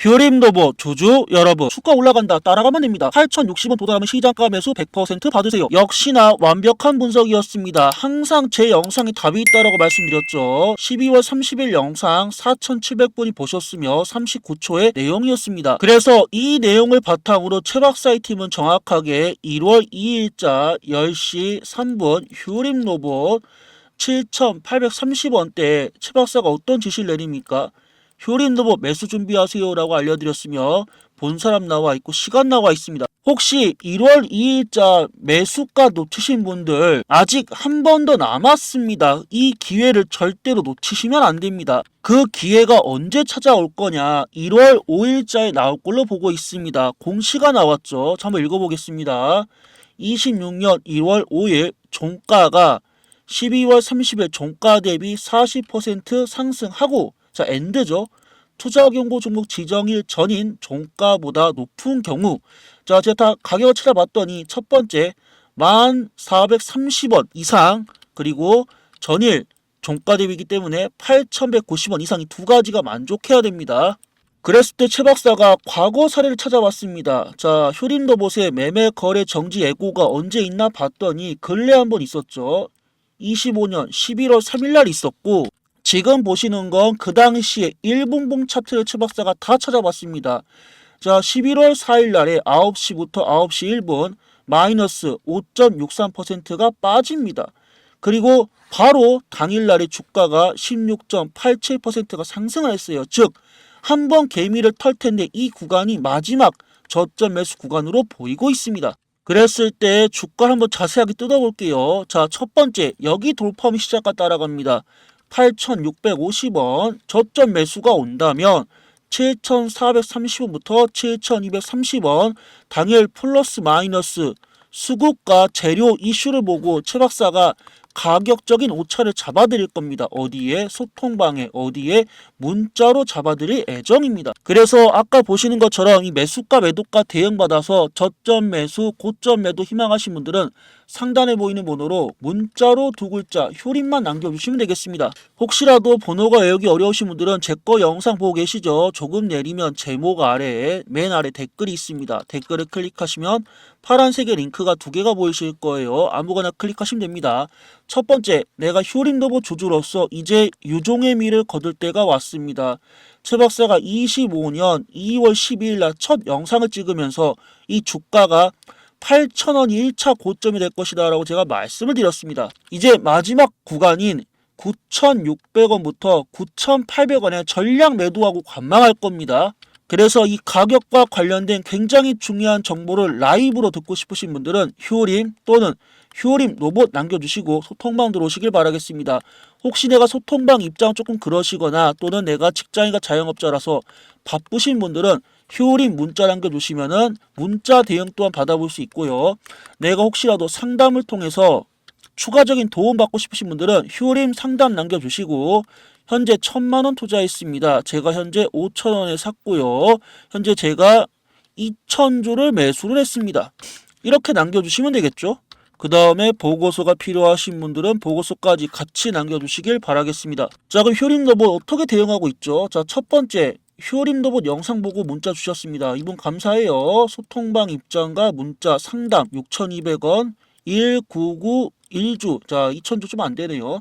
뷰림도보 주주 여러분 주가 올라간다. 따라가면 됩니다. 8,060원 도달하면 시장가 매수 100% 받으세요. 역시나 완벽한 분석이었습니다. 항상 제 영상에 답이 있다라고 말씀드렸죠. 12월 30일 영상 4,700분이 보셨으며 39초의 내용이었습니다. 그래서 이 내용을 바탕으로 최박사의 팀은 정확하게 1월 2일자 10시 3분 휴림 로봇 7,830원대에 최박사가 어떤 지시를 내립니까? 효림로봇 매수 준비하세요라고 알려드렸으며 본 사람 나와 있고 시간 나와 있습니다. 혹시 1월 2일자 매수가 놓치신 분들 아직 한 번 더 남았습니다. 이 기회를 절대로 놓치시면 안 됩니다. 그 기회가 언제 찾아올 거냐 1월 5일자에 나올 걸로 보고 있습니다. 공시가 나왔죠. 자, 한번 읽어보겠습니다. 26년 1월 5일 종가가 12월 30일 종가 대비 40% 상승하고 자 엔드죠. 투자 경고 종목 지정일 전인 종가보다 높은 경우 자 제가 다 가격을 찾아봤더니 첫 번째 1430원 이상 그리고 전일 종가 대비이기 때문에 8190원 이상 이 두 가지가 만족해야 됩니다. 그랬을 때 최 박사가 과거 사례를 찾아봤습니다. 자, 효림로봇의 매매 거래 정지 예고가 언제 있나 봤더니 근래 한 번 있었죠. 25년 11월 3일 날 있었고 지금 보시는 건 그 당시에 1분봉 차트를 최 박사가 다 찾아봤습니다. 자, 11월 4일 날에 9시부터 9시 1분 마이너스 5.63%가 빠집니다. 그리고 바로 당일 날에 주가가 16.87%가 상승을 했어요. 즉, 한 번 개미를 털 텐데 이 구간이 마지막 저점 매수 구간으로 보이고 있습니다. 그랬을 때 주가 한번 자세하게 뜯어볼게요. 자, 첫 번째, 여기 돌파하면 시작과 따라갑니다. 8,650원 저점 매수가 온다면 7,430원부터 7,230원 당일 플러스 마이너스 수급과 재료 이슈를 보고 최 박사가 가격적인 오차를 잡아드릴 겁니다. 어디에? 소통방에 어디에? 문자로 잡아드릴 예정입니다. 그래서 아까 보시는 것처럼 이 매수가 매도가 대응받아서 저점 매수 고점 매도 희망하신 분들은 상단에 보이는 번호로 문자로 두 글자 효림만 남겨주시면 되겠습니다. 혹시라도 번호가 외우기 어려우신 분들은 제 거 영상 보고 계시죠? 조금 내리면 제목 아래에 맨 아래 댓글이 있습니다. 댓글을 클릭하시면 파란색의 링크가 두 개가 보이실 거예요. 아무거나 클릭하시면 됩니다. 첫 번째, 내가 효림로봇 주주로서 이제 유종의 미를 거둘 때가 왔습니다. 최 박사가 25년 2월 12일 날 첫 영상을 찍으면서 이 주가가 8,000원이 1차 고점이 될 것이다 라고 제가 말씀을 드렸습니다. 이제 마지막 구간인 9,600원부터 9,800원에 전량 매도하고 관망할 겁니다. 그래서 이 가격과 관련된 굉장히 중요한 정보를 라이브로 듣고 싶으신 분들은 휴림 또는 휴림 로봇 남겨주시고 소통방 들어오시길 바라겠습니다. 혹시 내가 소통방 입장 조금 그러시거나 또는 내가 직장인과 자영업자라서 바쁘신 분들은 휴림 문자 남겨주시면은 문자 대응 또한 받아볼 수 있고요. 내가 혹시라도 상담을 통해서 추가적인 도움 받고 싶으신 분들은 휴림 상담 남겨주시고 현재 천만 원 투자했습니다. 제가 현재 5천 원에 샀고요. 현재 제가 2천 주를 매수를 했습니다. 이렇게 남겨주시면 되겠죠. 그 다음에 보고서가 필요하신 분들은 보고서까지 같이 남겨주시길 바라겠습니다. 자 그럼 효림 로봇 어떻게 대응하고 있죠? 자 첫 번째 효림 로봇 영상 보고 문자 주셨습니다. 이분 감사해요. 소통방 입장과 문자 상담 6,200원 1991주 자 2,000주 좀 안 되네요.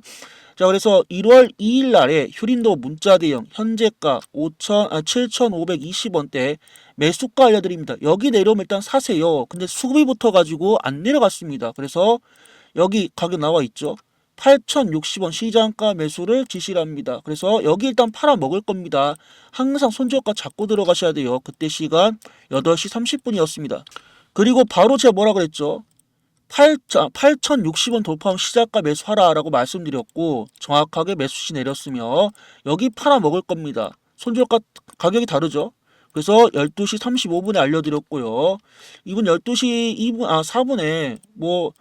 자 그래서 1월 2일 날에 휴림도 문자 대응 현재가 5천 아 7,520원대 매수가 알려드립니다. 여기 내려오면 일단 사세요. 근데 수급이 붙어가지고 안 내려갔습니다. 그래서 여기 가격 나와 있죠. 8,060원 시장가 매수를 지시를 합니다. 그래서 여기 일단 팔아 먹을 겁니다. 항상 손절가 잡고 들어가셔야 돼요. 그때 시간 8시 30분이었습니다. 그리고 바로 제가 뭐라 그랬죠? 8,060원 돌파하면 시작가 매수하라 라고 말씀드렸고 정확하게 매수시 내렸으며 여기 팔아 먹을 겁니다. 손절가 가격이 다르죠. 그래서 12시 35분에 알려드렸고요. 이분 12시 2분 아 4분에 뭐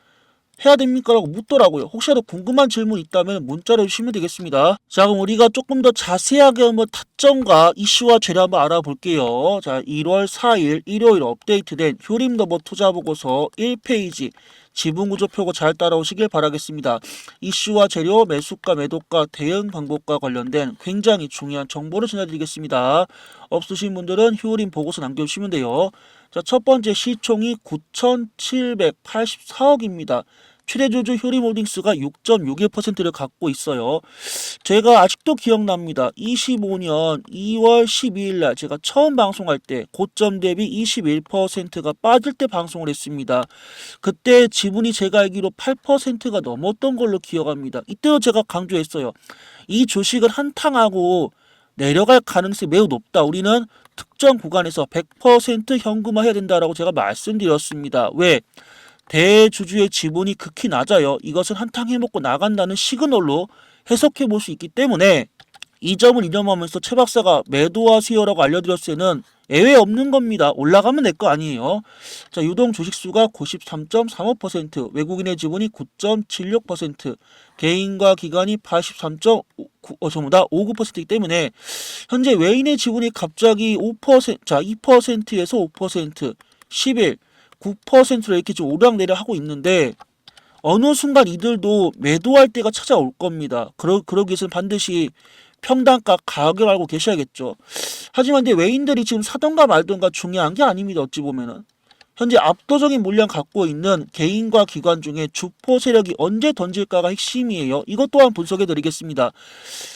해야 됩니까? 라고 묻더라고요. 혹시라도 궁금한 질문 있다면 문자로 주시면 되겠습니다. 자, 그럼 우리가 조금 더 자세하게 한번 타점과 이슈와 재료 한번 알아볼게요. 자, 1월 4일 일요일 업데이트된 효림더버 투자보고서 1페이지 지분 구조 표고 잘 따라오시길 바라겠습니다. 이슈와 재료, 매수가, 매도가, 대응 방법과 관련된 굉장히 중요한 정보를 전해드리겠습니다. 없으신 분들은 휴림 보고서 남겨주시면 돼요. 자, 첫 번째 시총이 9,784억입니다. 최대주주 효리몰딩스가 6.61%를 갖고 있어요. 제가 아직도 기억납니다. 25년 2월 12일 날 제가 처음 방송할 때 고점 대비 21%가 빠질 때 방송을 했습니다. 그때 지분이 제가 알기로 8%가 넘었던 걸로 기억합니다. 이때도 제가 강조했어요. 이 주식은 한탕하고 내려갈 가능성이 매우 높다. 우리는 특정 구간에서 100% 현금화해야 된다라고 제가 말씀드렸습니다. 왜? 대주주의 지분이 극히 낮아요. 이것은 한탕 해먹고 나간다는 시그널로 해석해 볼 수 있기 때문에 이 점을 이념하면서 최 박사가 매도하세요라고 알려드렸을 때는 예외 없는 겁니다. 올라가면 내 거 아니에요. 자, 유동 주식수가 93.35%, 외국인의 지분이 9.76%, 개인과 기관이 83.9, 어, 전부 다 59%이기 때문에 현재 외인의 지분이 갑자기 5%, 자, 2%에서 5%, 11, 9%로 이렇게 좀 오락내락 하고 있는데 어느 순간 이들도 매도할 때가 찾아올 겁니다. 그러, 그러기 위해서는 반드시 평단가 가격을 알고 계셔야겠죠. 하지만 근데 외인들이 지금 사던가 말던가 중요한 게 아닙니다. 어찌 보면은. 현재 압도적인 물량 갖고 있는 개인과 기관 중에 주포 세력이 언제 던질까가 핵심이에요. 이것 또한 분석해 드리겠습니다.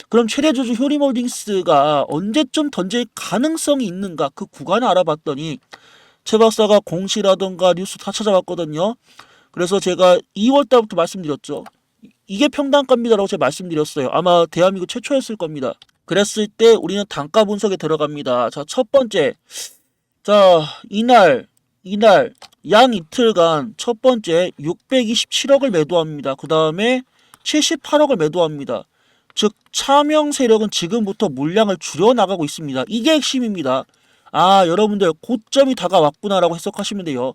그럼 최대 주주 효리몰딩스가 언제쯤 던질 가능성이 있는가 그 구간을 알아봤더니 최 박사가 공시라던가 뉴스 다 찾아봤거든요. 그래서 제가 2월 달부터 말씀드렸죠. 이게 평단가입니다라고 제가 말씀드렸어요. 아마 대한민국 최초였을 겁니다. 그랬을 때 우리는 단가 분석에 들어갑니다. 자, 첫 번째. 자, 이날, 이날, 양 이틀간 첫 번째 627억을 매도합니다. 그 다음에 78억을 매도합니다. 즉, 차명 세력은 지금부터 물량을 줄여나가고 있습니다. 이게 핵심입니다. 아, 여러분들 고점이 다가왔구나라고 해석하시면 돼요.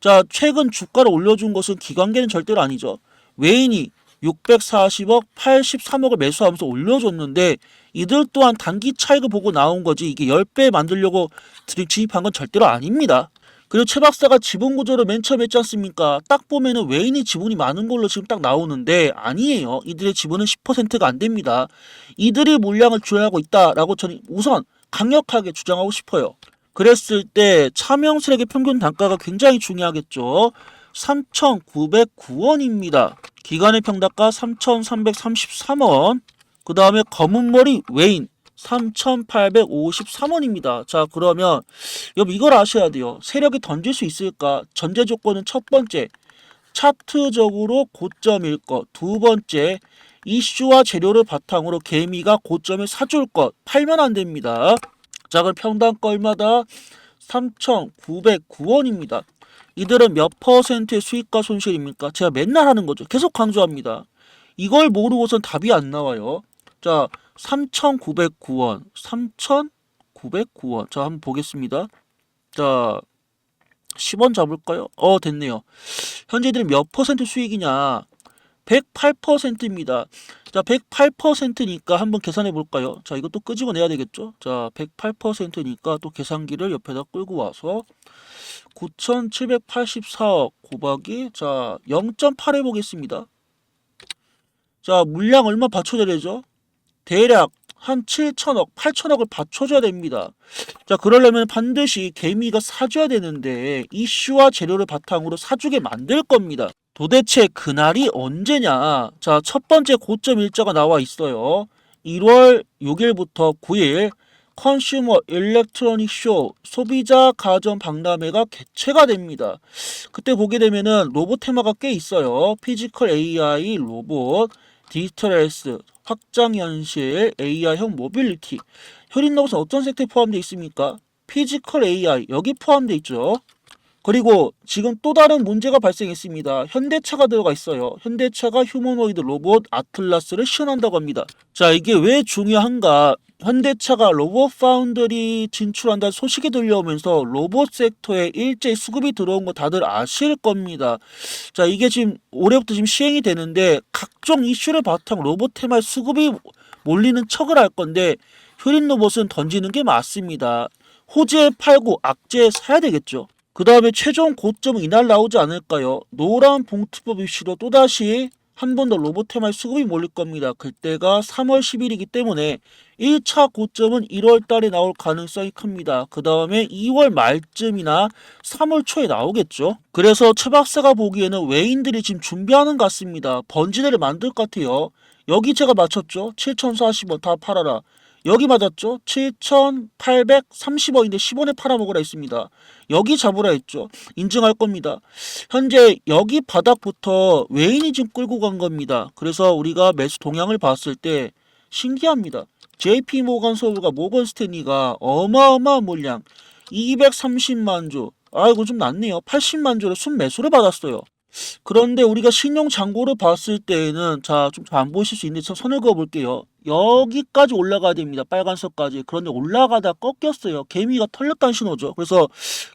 자, 최근 주가를 올려준 것은 기관계는 절대로 아니죠. 외인이 640억, 83억을 매수하면서 올려줬는데 이들 또한 단기 차익을 보고 나온 거지 이게 10배 만들려고 진입한 건 절대로 아닙니다. 그리고 최 박사가 지분 구조를 맨 처음 했지 않습니까? 딱 보면은 외인이 지분이 많은 걸로 지금 딱 나오는데 아니에요. 이들의 지분은 10%가 안 됩니다. 이들이 물량을 조회하고 있다라고 저는 우선 강력하게 주장하고 싶어요. 그랬을 때 차명 세력의 평균 단가가 굉장히 중요하겠죠. 3,909원입니다. 기간의 평단가 3,333원. 그 다음에 검은 머리 외인 3,853원입니다. 자, 그러면 여러분 이걸 아셔야 돼요. 세력이 던질 수 있을까? 전제 조건은 첫 번째, 차트적으로 고점일 것. 두 번째, 이슈와 재료를 바탕으로 개미가 고점에 사줄 것. 팔면 안 됩니다. 자, 그럼 평단가 얼마다? 3,909원입니다. 이들은 몇 퍼센트의 수익과 손실입니까? 제가 맨날 하는 거죠. 계속 강조합니다. 이걸 모르고선 답이 안 나와요. 자, 3,909원. 3,909원. 자, 한번 보겠습니다. 자, 10원 잡을까요? 어, 됐네요. 현재 이들은 몇 퍼센트 수익이냐? 108%입니다. 자, 108%니까 한번 계산해 볼까요? 자, 이것도 끄집어내야 되겠죠? 자, 108%니까 또 계산기를 옆에다 끌고 와서 9,784억 곱하기 자, 0.8 해보겠습니다. 자, 물량 얼마 받쳐줘야 되죠? 대략 한 7천억, 8천억을 받쳐줘야 됩니다. 자, 그러려면 반드시 개미가 사줘야 되는데 이슈와 재료를 바탕으로 사주게 만들 겁니다. 도대체 그날이 언제냐? 자, 첫 번째 고점 일자가 나와 있어요. 1월 6일부터 9일 컨슈머 일렉트로닉 쇼 소비자 가전 박람회가 개최가 됩니다. 그때 보게 되면은 로봇 테마가 꽤 있어요. 피지컬 AI 로봇, 디지털 헬스, 확장 현실, AI형 모빌리티. 효린 로봇은 어떤 섹터에 포함되어 있습니까? 피지컬 AI 여기 포함되어 있죠. 그리고 지금 또 다른 문제가 발생했습니다. 현대차가 들어가 있어요. 현대차가 휴머노이드 로봇 아틀라스를 시연한다고 합니다. 자, 이게 왜 중요한가? 현대차가 로봇 파운드리 진출한다는 소식이 들려오면서 로봇 섹터에 일제히 수급이 들어온 거 다들 아실 겁니다. 자, 이게 지금 올해부터 지금 시행이 되는데 각종 이슈를 바탕으로 로봇 테마에 수급이 몰리는 척을 할 건데 효린 로봇은 던지는 게 맞습니다. 호재 팔고 악재 사야 되겠죠. 그 다음에 최종 고점은 이날 나오지 않을까요? 노란 봉투법 이슈로 또다시 한 번 더 로보테마의 수급이 몰릴 겁니다. 그때가 3월 10일이기 때문에 1차 고점은 1월 달에 나올 가능성이 큽니다. 그 다음에 2월 말쯤이나 3월 초에 나오겠죠. 그래서 최 박사가 보기에는 외인들이 지금 준비하는 것 같습니다. 번지대를 만들 것 같아요. 여기 제가 맞췄죠. 7,040원 다 팔아라. 여기 맞았죠? 7,830원인데 10원에 팔아먹으라 했습니다. 여기 잡으라 했죠. 인증할 겁니다. 현재 여기 바닥부터 외인이 지금 끌고 간 겁니다. 그래서 우리가 매수 동향을 봤을 때 신기합니다. JP 모건 서울과 모건 스탠리가 어마어마한 물량 230만 조 아이고 좀 낮네요. 80만 조를 순매수를 받았어요. 그런데 우리가 신용 잔고를 봤을 때에는 자 좀 잘 안 보실 수 있는데 저 선을 그어 볼게요. 여기까지 올라가야 됩니다. 빨간선까지. 그런데 올라가다 꺾였어요. 개미가 털렸다는 신호죠. 그래서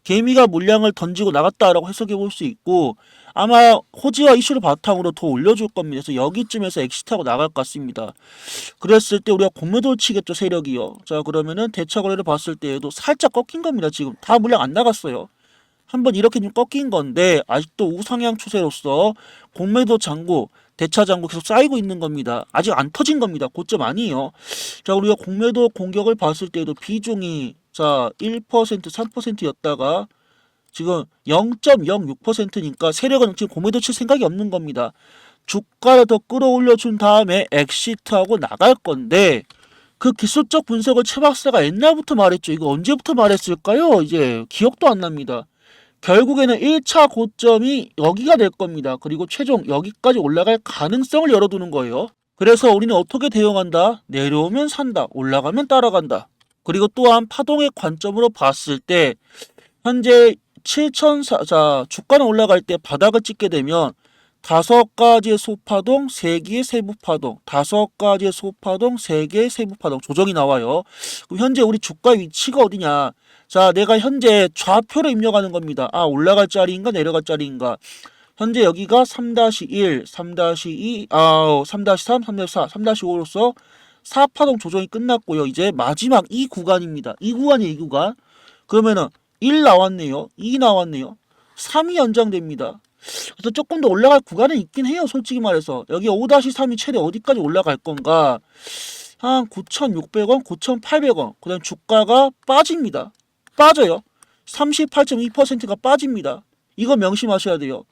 개미가 물량을 던지고 나갔다라고 해석해 볼 수 있고 아마 호지와 이슈를 바탕으로 더 올려줄 겁니다. 그래서 여기쯤에서 엑시트하고 나갈 것 같습니다. 그랬을 때 우리가 공매도를 치겠죠 세력이요. 자 그러면은 대차 거래를 봤을 때에도 살짝 꺾인 겁니다. 지금 다 물량 안 나갔어요. 한번 이렇게 좀 꺾인 건데 아직도 우상향 추세로서 공매도 잔고 대차 잔고 계속 쌓이고 있는 겁니다. 아직 안 터진 겁니다. 고점 아니에요. 자 우리가 공매도 공격을 봤을 때도 비중이 자 1% 3%였다가 지금 0.06%니까 세력은 지금 공매도 칠 생각이 없는 겁니다. 주가를 더 끌어올려 준 다음에 엑시트하고 나갈 건데 그 기술적 분석을 최 박사가 옛날부터 말했죠. 이거 언제부터 말했을까요? 이제 기억도 안 납니다. 결국에는 1차 고점이 여기가 될 겁니다. 그리고 최종 여기까지 올라갈 가능성을 열어두는 거예요. 그래서 우리는 어떻게 대응한다? 내려오면 산다. 올라가면 따라간다. 그리고 또한 파동의 관점으로 봤을 때 현재 7,000, 자, 주가는 올라갈 때 바닥을 찍게 되면 다섯 가지의 소파동, 세 개의 세부파동, 다섯 가지의 소파동, 세 개의 세부파동 조정이 나와요. 그럼 현재 우리 주가 위치가 어디냐? 자, 내가 현재 좌표를 입력하는 겁니다. 아, 올라갈 자리인가 내려갈 자리인가? 현재 여기가 3-1, 3-2, 아, 3-3, 3-4, 3-5로서 4파동 조정이 끝났고요. 이제 마지막 이 구간입니다. 이 구간이 이 구간. 그러면은 1 나왔네요. 2 나왔네요. 3이 연장됩니다. 그래서 조금 더 올라갈 구간은 있긴 해요. 솔직히 말해서. 여기 5-3이 최대 어디까지 올라갈 건가? 한 9,600원, 9,800원. 그 다음 주가가 빠집니다. 빠져요. 38.2%가 빠집니다. 이거 명심하셔야 돼요.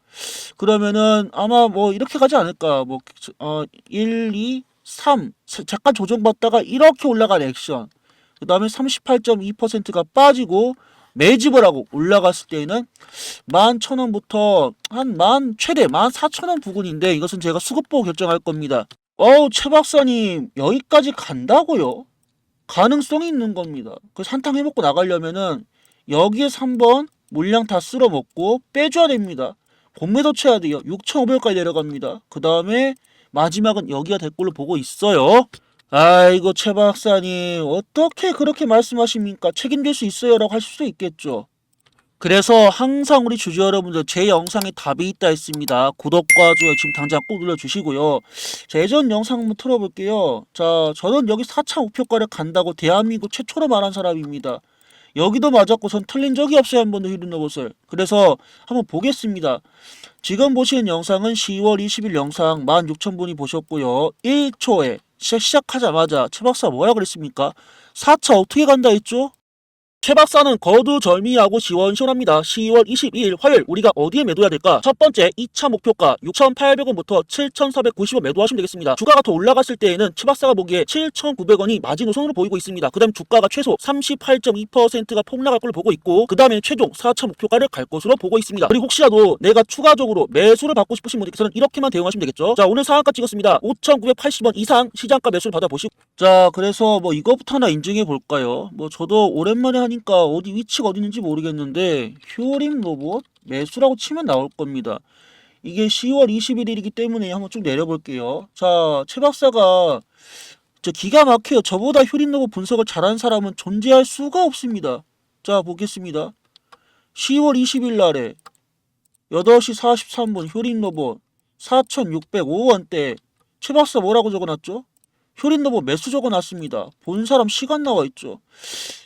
그러면은 아마 뭐 이렇게 가지 않을까. 뭐, 어, 1, 2, 3. 잠깐 조정받다가 이렇게 올라간 액션. 그 다음에 38.2%가 빠지고 매집을 하고 올라갔을 때에는 11,000원부터 한 만 최대 14,000원 부근인데 이것은 제가 수급 보고 결정할 겁니다. 어우 최 박사님 여기까지 간다고요? 가능성이 있는 겁니다. 그 산탕 해먹고 나가려면은 여기에서 한번 물량 다 쓸어 먹고 빼줘야 됩니다. 공매도 쳐야 돼요. 6,500원까지 내려갑니다. 그 다음에 마지막은 여기가 될 걸로 보고 있어요. 아이고 최 박사님 어떻게 그렇게 말씀하십니까? 책임질 수 있어요라고 하실 수도 있겠죠. 그래서 항상 우리 주주 여러분들 제 영상에 답이 있다 했습니다. 구독과 좋아요 지금 당장 꼭 눌러주시고요. 자, 예전 영상 한번 틀어볼게요. 자 저는 여기 4차 우표가를 간다고 대한민국 최초로 말한 사람입니다. 여기도 맞았고 전 틀린 적이 없어요 한 번도 히든 로봇을. 그래서 한번 보겠습니다. 지금 보시는 영상은 10월 20일 영상 16,000분이 보셨고요. 1초에 시작하자마자 최 박사 뭐라 그랬습니까? 4차 어떻게 간다 했죠? 최 박사는 거두절미하고 시원시원합니다. 10월 22일 화요일 우리가 어디에 매도해야 될까? 첫 번째 2차 목표가 6,800원부터 7,490원 매도하시면 되겠습니다. 주가가 더 올라갔을 때에는 최 박사가 보기에 7,900원이 마지노선으로 보이고 있습니다. 그 다음 주가가 최소 38.2%가 폭락할 걸로 보고 있고 그 다음에 최종 4차 목표가를 갈 것으로 보고 있습니다. 그리고 혹시라도 내가 추가적으로 매수를 받고 싶으신 분들께서는 이렇게만 대응하시면 되겠죠. 자 오늘 상한가 찍었습니다. 5,980원 이상 시장가 매수를 받아보시고 자 그래서 뭐 이거부터 하나 인증해 볼까요? 뭐 저도 오랜만에 하니까 어디 위치가 어디 있는지 모르겠는데 휴림 로봇 매수라고 치면 나올 겁니다. 이게 10월 21일이기 때문에 한번 쭉 내려볼게요. 자, 최 박사가 저 기가 막혀요. 저보다 휴림 로봇 분석을 잘하는 사람은 존재할 수가 없습니다. 자, 보겠습니다. 10월 20일 날에 8시 43분 휴림 로봇 4,605원대 최 박사 뭐라고 적어놨죠? 효린 로봇 매수 적어놨습니다. 본 사람 시간 나와 있죠.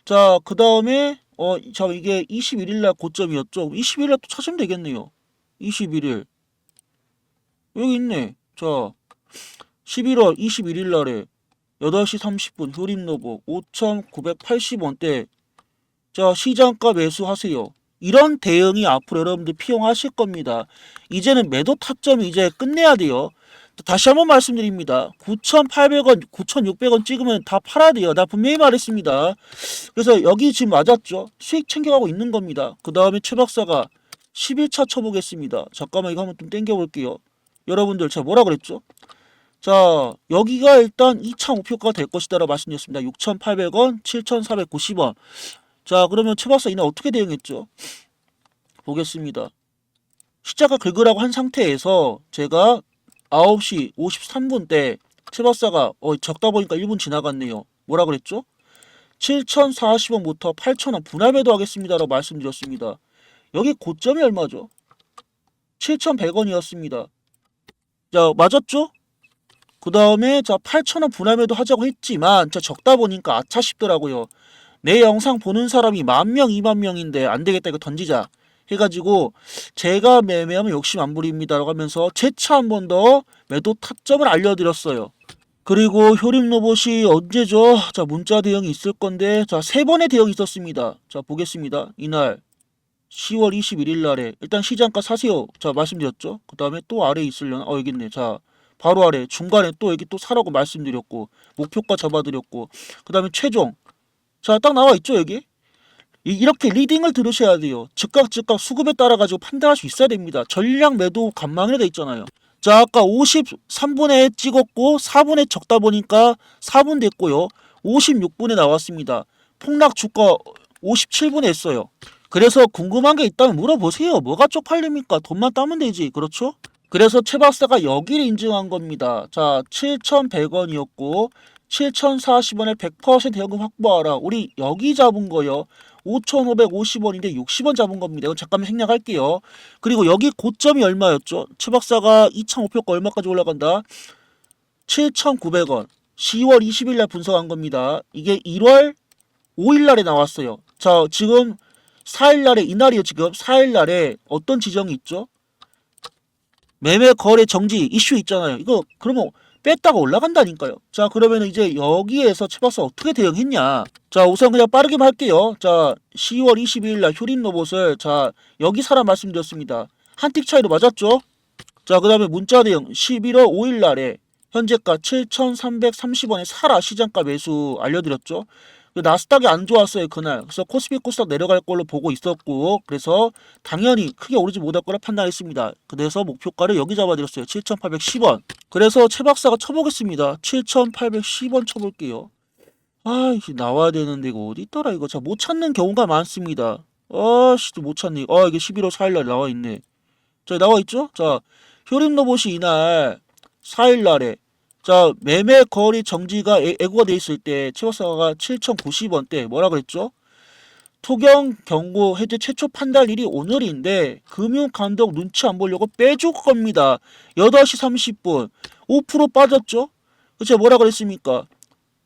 자, 그 다음에 어, 자, 이게 21일 날 고점이었죠. 21일 날 또 찾으면 되겠네요. 21일. 여기 있네. 자, 11월 21일 날에 8시 30분 효림노보 5,980원대. 자, 시장가 매수하세요. 이런 대응이 앞으로 여러분들 피용하실 겁니다. 이제는 매도 타점이 이제 끝내야 돼요. 다시 한번 말씀드립니다. 9,800원, 9,600원 찍으면 다 팔아야 돼요. 나 분명히 말했습니다. 그래서 여기 지금 맞았죠? 수익 챙겨가고 있는 겁니다. 그 다음에 최 박사가 11차 쳐보겠습니다. 잠깐만 이거 한번 좀 땡겨볼게요. 여러분들 제가 뭐라 그랬죠? 자 여기가 일단 2차 목표가가 될 것이다 라고 말씀드렸습니다. 6,800원, 7,490원. 자 그러면 최 박사 이날 어떻게 대응했죠? 보겠습니다. 시자가 긁으라고 한 상태에서 제가 9시 53분 때최 박사가 어, 적다 보니까 1분 지나갔네요. 뭐라 그랬죠? 7,040원부터 8,000원 분할 매도하겠습니다라고 말씀드렸습니다. 여기 고점이 얼마죠? 7,100원이었습니다. 자, 맞았죠? 그 다음에 자 8,000원 분할 매도 하자고 했지만 자 적다 보니까 아차 싶더라고요. 내 영상 보는 사람이 만 명, 2만 명인데 안 되겠다 이거 던지자 해가지고 제가 매매하면 욕심 안 부립니다라고 하면서 재차 한 번 더 매도 타점을 알려드렸어요. 그리고 효림 로봇이 언제죠? 자 문자 대응이 있을 건데 자 세 번의 대응이 있었습니다. 자 보겠습니다. 이날 10월 21일 날에 일단 시장가 사세요. 자 말씀드렸죠. 그 다음에 또 아래 에 있으려나? 어 여기 있네. 자 바로 아래 중간에 또 여기 또 사라고 말씀드렸고 목표가 잡아드렸고 그 다음에 최종 자 딱 나와 있죠 여기 이- 이렇게 리딩을 들으셔야 돼요. 즉각 즉각 수급에 따라 가지고 판단할 수 있어야 됩니다. 전량 매도 간망이라 돼 있잖아요. 자 아까 53분에 찍었고 4분에 적다 보니까 4분 됐고요. 56분에 나왔습니다. 폭락 주가 57분에 했어요. 그래서 궁금한 게 있다면 물어보세요. 뭐가 쪽팔립니까? 돈만 따면 되지. 그렇죠? 그래서 최 박사가 여기를 인증한 겁니다. 자, 7,100원이었고 7,040원에 100% 대응금 확보하라. 우리 여기 잡은 거요. 5,550원인데 60원 잡은 겁니다. 이건 잠깐만 생략할게요. 그리고 여기 고점이 얼마였죠? 최 박사가 2차 목표가 얼마까지 올라간다? 7,900원. 10월 20일 날 분석한 겁니다. 이게 1월 5일 날에 나왔어요. 자, 지금 4일 날에 이날이요 지금 4일 날에 어떤 지정이 있죠? 매매 거래 정지 이슈 있잖아요. 이거 그러면 뺐다가 올라간다니까요. 자 그러면 이제 여기에서 최박사 어떻게 대응했냐? 자 우선 그냥 빠르게만 할게요. 자 10월 22일 날 효림 로봇을 자 여기 사람 말씀드렸습니다. 한 틱 차이로 맞았죠? 자 그 다음에 문자 대응 11월 5일 날에 현재가 7,330원에 사라 시장가 매수 알려드렸죠? 그 나스닥이 안 좋았어요 그날. 그래서 코스피 코스닥 내려갈 걸로 보고 있었고 그래서 당연히 크게 오르지 못할 거라 판단했습니다. 그래서 목표가를 여기 잡아드렸어요. 7,810원. 그래서 최 박사가 쳐보겠습니다. 7,810원 쳐볼게요. 아 나와야 되는데 이거 어디 있더라 이거. 자 못 찾는 경우가 많습니다. 아씨 못 찾네. 아 이게 11월 4일날 나와 있네. 자 나와 있죠? 자 효림 로봇이 이날 4일날에 자 매매 거리 정지가 애, 애고가 돼 있을 때 최고사가 7,090원대 뭐라 그랬죠? 토경 경고 해제 최초 판단일이 오늘인데 금융 감독 눈치 안 보려고 빼줄 겁니다. 8시 30분 5% 빠졌죠? 그쵸 뭐라 그랬습니까?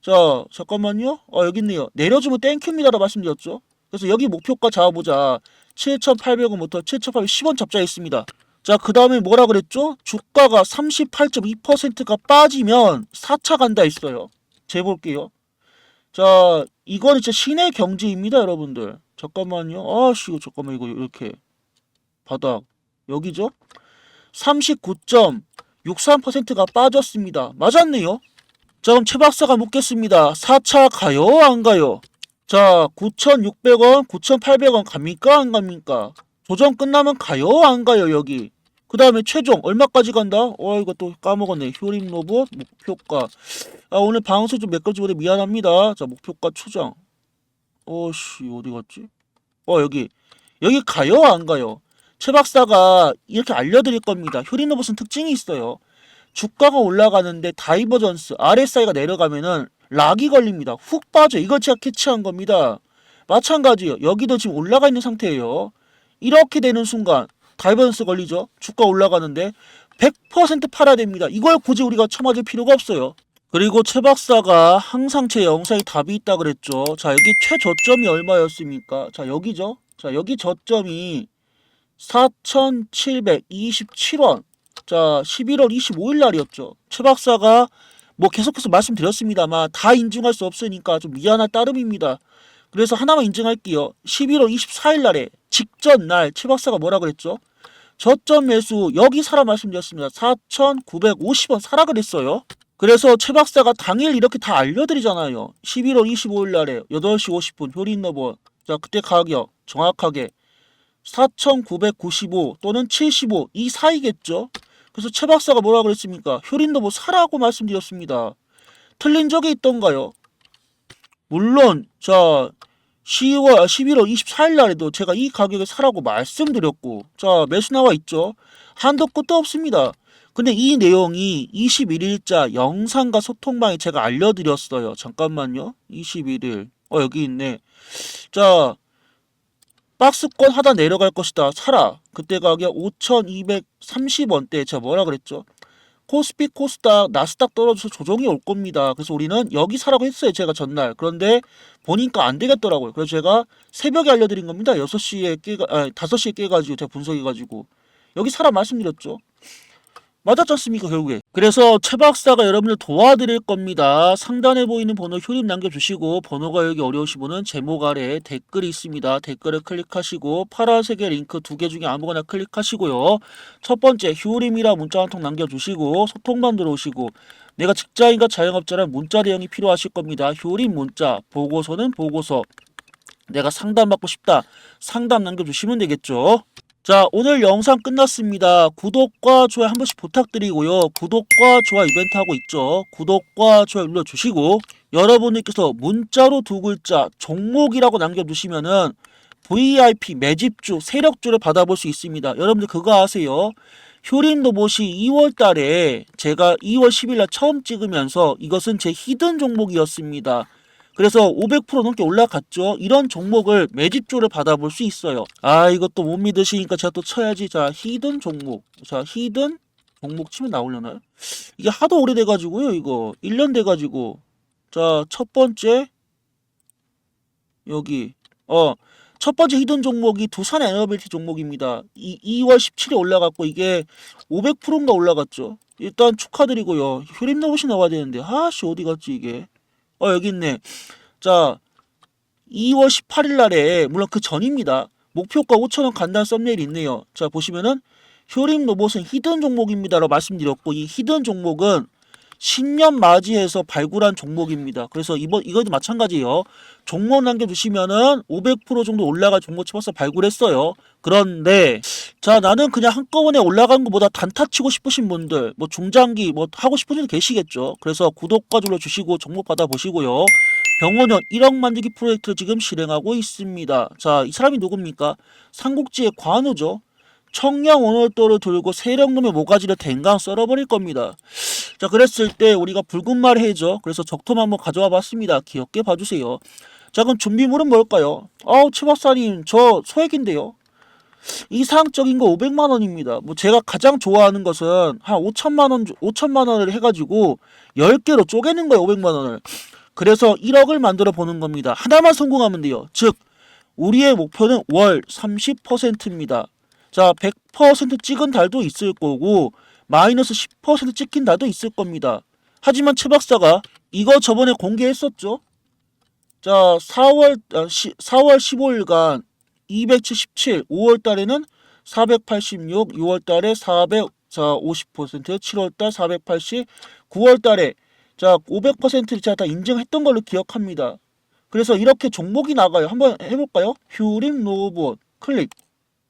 자 잠깐만요. 어 여기 있네요. 내려주면 땡큐입니다라고 말씀드렸죠. 그래서 여기 목표가 잡아보자. 7,800원부터 7,810원 잡자 했습니다. 자, 그 다음에 뭐라 그랬죠? 주가가 38.2%가 빠지면 4차 간다 했어요. 재볼게요. 자, 이건 진짜 신의 경지입니다, 여러분들. 잠깐만요. 아씨, 잠깐만, 이거 이렇게. 바닥. 여기죠? 39.63%가 빠졌습니다. 맞았네요. 자, 그럼 최 박사가 묻겠습니다. 4차 가요? 안 가요? 자, 9,600원, 9,800원 갑니까? 안 갑니까? 조정 끝나면 가요? 안 가요? 여기. 그 다음에 최종 얼마까지 간다? 어 이거 또 까먹었네. 효림 로봇 목표가. 아 오늘 방송 좀 메꿔지 못해 미안합니다. 자 목표가 초장. 어씨 어디 갔지? 어 여기 여기 가요? 안 가요? 최 박사가 이렇게 알려드릴 겁니다. 효림 로봇은 특징이 있어요. 주가가 올라가는데 다이버전스 RSI가 내려가면은 락이 걸립니다. 훅 빠져. 이걸 제가 캐치한 겁니다. 마찬가지요. 여기도 지금 올라가 있는 상태예요. 이렇게 되는 순간 다이버전스 걸리죠. 주가 올라가는데 100% 팔아야 됩니다. 이걸 굳이 우리가 쳐맞을 필요가 없어요. 그리고 최 박사가 항상 제 영상에 답이 있다 그랬죠. 자, 여기 최저점이 얼마였습니까? 자, 여기죠. 자, 여기 저점이 4,727원. 자, 11월 25일 날이었죠. 최 박사가 뭐 계속해서 말씀드렸습니다만 다 인증할 수 없으니까 좀 미안할 따름입니다. 그래서 하나만 인증할게요. 11월 24일 날에 직전 날 최 박사가 뭐라 그랬죠? 저점 매수 여기 사라 말씀드렸습니다. 4,950원 사라 그랬어요. 그래서 최 박사가 당일 이렇게 다 알려드리잖아요. 11월 25일 날에 8시 50분 효린너버 자 그때 가격 정확하게 4,995 또는 75 이 사이겠죠. 그래서 최 박사가 뭐라 그랬습니까? 효린너버 사라고 말씀드렸습니다. 틀린 적이 있던가요? 물론 자 10월 11월 24일 날에도 제가 이 가격에 사라고 말씀드렸고 자 매수 나와 있죠. 한도 끝도 없습니다. 근데 이 내용이 21일자 영상과 소통방에 제가 알려드렸어요. 잠깐만요. 21일. 어, 여기 있네. 자, 박스권 하다 내려갈 것이다. 사라. 그때 가격 5,230원대. 제가 뭐라 그랬죠? 코스피, 코스닥, 나스닥 떨어져서 조정이 올 겁니다. 그래서 우리는 여기 사라고 했어요. 제가 전날. 그런데 보니까 안 되겠더라고요. 그래서 제가 새벽에 알려드린 겁니다. 6시에 깨가, 아, 5시에 깨가지고 제가 분석해가지고. 여기 사라 말씀드렸죠. 맞았지 않습니까 결국에? 그래서 최 박사가 여러분들 도와드릴 겁니다. 상단에 보이는 번호 효림 남겨주시고 번호가 여기 어려우신 분은 제목 아래에 댓글이 있습니다. 댓글을 클릭하시고 파란색의 링크 두 개 중에 아무거나 클릭하시고요. 첫 번째 효림이라 문자 한 통 남겨주시고 소통방 들어오시고 내가 직장인과 자영업자란 문자 대응이 필요하실 겁니다. 효림 문자 보고서는 보고서. 내가 상담받고 싶다. 상담 남겨주시면 되겠죠 자 오늘 영상 끝났습니다. 구독과 좋아요 한 번씩 부탁드리고요. 구독과 좋아요 이벤트 하고 있죠. 구독과 좋아요 눌러주시고 여러분들께서 문자로 두 글자 종목이라고 남겨두시면은 VIP 매집주 세력주를 받아볼 수 있습니다. 여러분들 그거 아세요? 효린 로봇이 2월 달에 제가 2월 10일 날 처음 찍으면서 이것은 제 히든 종목이었습니다. 그래서 500% 넘게 올라갔죠. 이런 종목을 매집조를 받아볼 수 있어요. 아 이것도 못 믿으시니까 제가 또 쳐야지. 자 히든 종목. 자 히든 종목 치면 나오려나요? 이게 하도 오래돼가지고요. 이거 1년 돼가지고 자 첫 번째 여기 어 첫 번째 히든 종목이 두산 에너빌티 종목입니다. 이 2월 17일에 올라갔고 이게 500%인가 올라갔죠. 일단 축하드리고요. 효림 로봇이 나와야 되는데 아씨 어디 갔지 이게? 어 여기 있네. 자 2월 18일 날에 물론 그 전입니다. 목표가 5천원 간단 썸네일이 있네요. 자 보시면은 효림 로봇은 히든 종목입니다라고 말씀드렸고 이 히든 종목은 신년 맞이해서 발굴한 종목입니다. 그래서 이번 이것도 마찬가지예요. 종목 남겨주시면은 500% 정도 올라갈 종목 쳐서 발굴했어요. 그런데 자 나는 그냥 한꺼번에 올라간 것보다 단타 치고 싶으신 분들 뭐 중장기 뭐 하고 싶은 분들 계시겠죠. 그래서 구독과 눌러 주시고 종목 받아 보시고요. 병원연 1억 만들기 프로젝트를 지금 실행하고 있습니다. 자, 이 사람이 누굽니까? 삼국지의 관우죠. 청량 원월도를 들고 세력놈의 모가지를 댕강 썰어버릴 겁니다. 자, 그랬을 때 우리가 붉은 말 해죠. 그래서 적토만 한번 가져와 봤습니다. 귀엽게 봐주세요. 자, 그럼 준비물은 뭘까요? 아우, 최박사님, 저 소액인데요. 이상적인 거 500만 원입니다. 뭐 제가 가장 좋아하는 것은 한 5천만 원, 5천만 원을 해 가지고 10개로 쪼개는 거예요, 500만 원을. 그래서 1억을 만들어 보는 겁니다. 하나만 성공하면 돼요. 즉, 우리의 목표는 월 30%입니다. 자, 100% 찍은 달도 있을 거고, 마이너스 10% 찍힌 달도 있을 겁니다. 하지만 최 박사가 이거 저번에 공개했었죠? 자, 4월, 4월 15일간 277, 5월 달에는 486, 6월 달에 400, 자, 50%, 7월 달 480, 9월 달에 자, 500% 제가 다 인증했던 걸로 기억합니다. 그래서 이렇게 종목이 나가요. 한번 해볼까요? 휴림 로봇 클릭.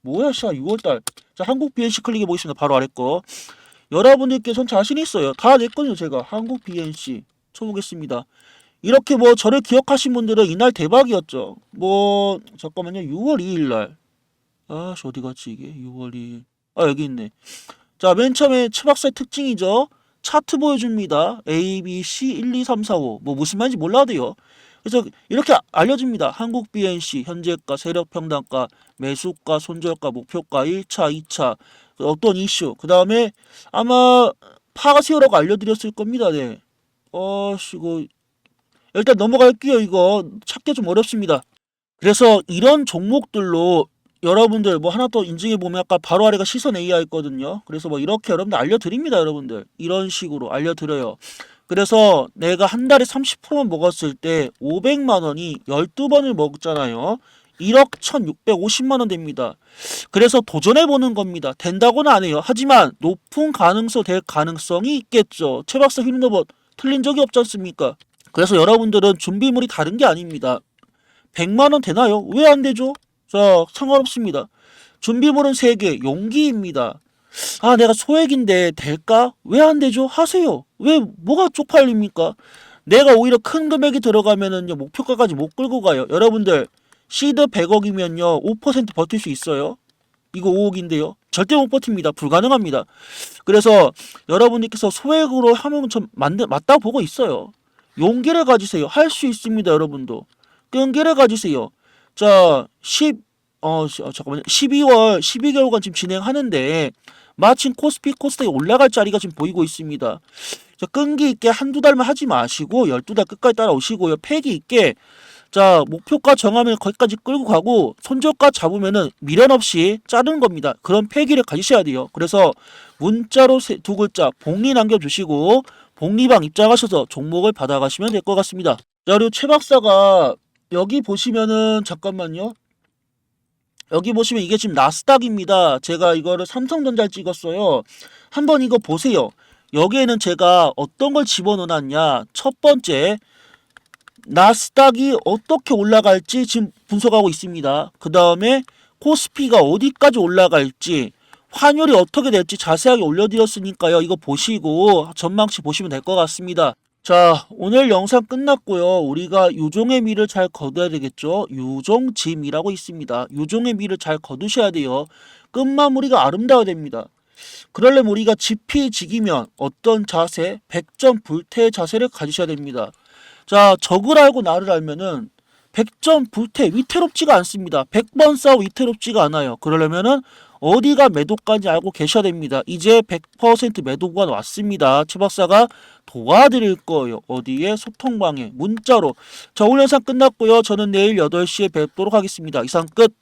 뭐야, 씨, 6월 달. 자, 한국 BNC 클릭해 보겠습니다. 바로 아래 거. 여러분들께 전 자신 있어요. 다 냈거든요, 제가. 한국 BNC. 쳐보겠습니다. 이렇게 뭐 저를 기억하신 분들은 이날 대박이었죠. 뭐, 잠깐만요. 6월 2일 날. 아, 씨, 어디 갔지, 이게? 6월 2일. 아, 여기 있네. 자, 맨 처음에 최박사의 특징이죠. 차트 보여줍니다. A, B, C 1, 2, 3, 4, 5. 뭐 무슨 말인지 몰라도요. 그래서 이렇게 알려줍니다. 한국 BNC 현재가, 세력 평단가, 매수가, 손절가, 목표가, 1차, 2차, 어떤 이슈. 그 다음에 아마 파가 세우라고 알려드렸을 겁니다. 네. 어씨 이거 일단 넘어갈게요 이거 찾기 좀 어렵습니다 그래서 이런 종목들로 여러분들 뭐 하나 더 인증해 보면 아까 바로 아래가 시선 AI 있거든요 그래서 뭐 이렇게 여러분들 알려드립니다 여러분들 이런 식으로 알려드려요 그래서 내가 한 달에 30%만 먹었을 때 500만 원이 12번을 먹잖아요 1억 1650만 원 됩니다 그래서 도전해 보는 겁니다. 된다고는 안 해요. 하지만 높은 가능성 될 가능성이 있겠죠. 최 박사 힐러버 틀린 적이 없지 않습니까? 그래서 여러분들은 준비물이 다른 게 아닙니다. 100만 원 되나요? 왜 안 되죠? 자, 상관없습니다. 준비물은 3개, 용기입니다. 아, 내가 소액인데 될까? 왜 안 되죠? 하세요. 왜 뭐가 쪽팔립니까? 내가 오히려 큰 금액이 들어가면은요, 목표가까지 못 끌고 가요. 여러분들 시드 100억이면요 5% 버틸 수 있어요. 이거 5억인데요. 절대 못 버팁니다. 불가능합니다. 그래서 여러분들께서 소액으로 하면 좀 맞다 보고 있어요. 용기를 가지세요. 할 수 있습니다, 여러분도. 끈기를 가지세요. 자, 10, 어, 시- 어, 잠깐만요. 12월, 12개월간 지금 진행하는데, 마침 코스피 코스닥이 올라갈 자리가 지금 보이고 있습니다. 자, 끈기 있게 한두 달만 하지 마시고, 12달 끝까지 따라오시고요. 패기 있게 자, 목표가 정하면 거기까지 끌고 가고 손절가 잡으면은 미련 없이 자르는 겁니다. 그런 패기를 가지셔야 돼요. 그래서 문자로 세- 두 글자 복리 남겨주시고 복리방 입장하셔서 종목을 받아가시면 될 것 같습니다. 자, 그리고 최 박사가 여기 보시면은 잠깐만요. 여기 보시면 이게 지금 나스닥입니다. 제가 이거를 삼성전자를 찍었어요. 한번 이거 보세요. 여기에는 제가 어떤 걸 집어넣어놨냐. 첫 번째, 나스닥이 어떻게 올라갈지 지금 분석하고 있습니다. 그 다음에 코스피가 어디까지 올라갈지 환율이 어떻게 될지 자세하게 올려드렸으니까요. 이거 보시고 전망치 보시면 될 것 같습니다. 자 오늘 영상 끝났고요. 우리가 유종의 미를 잘 거둬야 되겠죠. 유종짐이라고 있습니다. 유종의 미를 잘 거두셔야 돼요. 끝마무리가 아름다워야 됩니다. 그러려면 우리가 지피지기면 어떤 자세, 백전 불태의 자세를 가지셔야 됩니다. 자, 적을 알고 나를 알면은 100점 불태 위태롭지가 않습니다. 100번 싸워 위태롭지가 않아요. 그러려면은 어디가 매도까지 알고 계셔야 됩니다. 이제 100% 매도 구간 왔습니다. 최 박사가 도와드릴 거예요. 어디에? 소통방에 문자로. 자, 오늘 영상 끝났고요. 저는 내일 8시에 뵙도록 하겠습니다. 이상 끝.